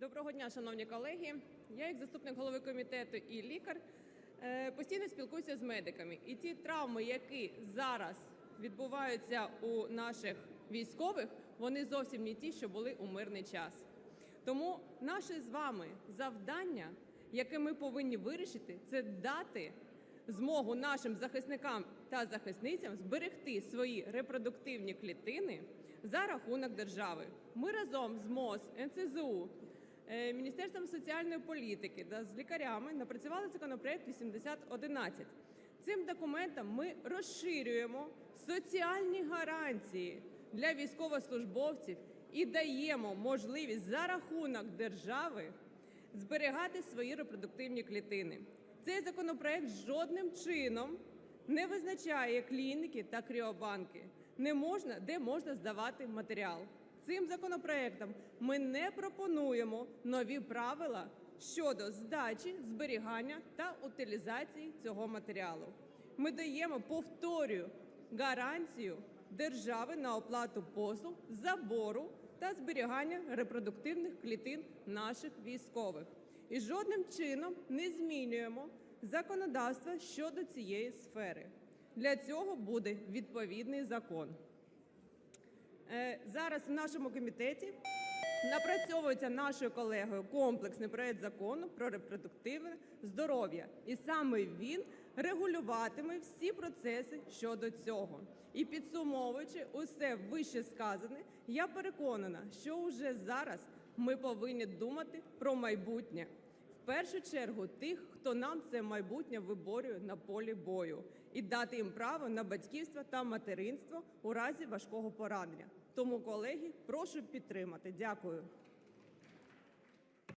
Доброго дня, шановні колеги. Я, як заступник голови комітету і лікар, е, постійно спілкуюся з медиками. І ті травми, які зараз відбуваються у наших військових, вони зовсім не ті, що були у мирний час. Тому наше з вами завдання, яке ми повинні вирішити, це дати змогу нашим захисникам та захисницям зберегти свої репродуктивні клітини за рахунок держави. Ми разом з МОЗ, НСЗУ, Міністерством соціальної політики та з лікарями напрацювали законопроект 8011. Цим документом ми розширюємо соціальні гарантії для військовослужбовців і даємо можливість за рахунок держави зберігати свої репродуктивні клітини. Цей законопроект жодним чином не визначає клініки та кріобанки, не можна, де можна здавати матеріал. Цим законопроектом ми не пропонуємо нові правила щодо здачі, зберігання та утилізації цього матеріалу. Ми даємо, повторюю, гарантію держави на оплату послуг, забору та зберігання репродуктивних клітин наших військових. І жодним чином не змінюємо законодавство щодо цієї сфери. Для цього буде відповідний закон. Е, Зараз в нашому комітеті напрацьовується нашою колегою комплексний проект закону про репродуктивне здоров'я, і саме він регулюватиме всі процеси щодо цього. І підсумовуючи усе вище сказане, я переконана, що вже зараз ми повинні думати про майбутнє. Першу чергу тих, хто нам це майбутнє виборює на полі бою, і дати їм право на батьківство та материнство у разі важкого поранення. Тому, колеги, прошу підтримати. Дякую.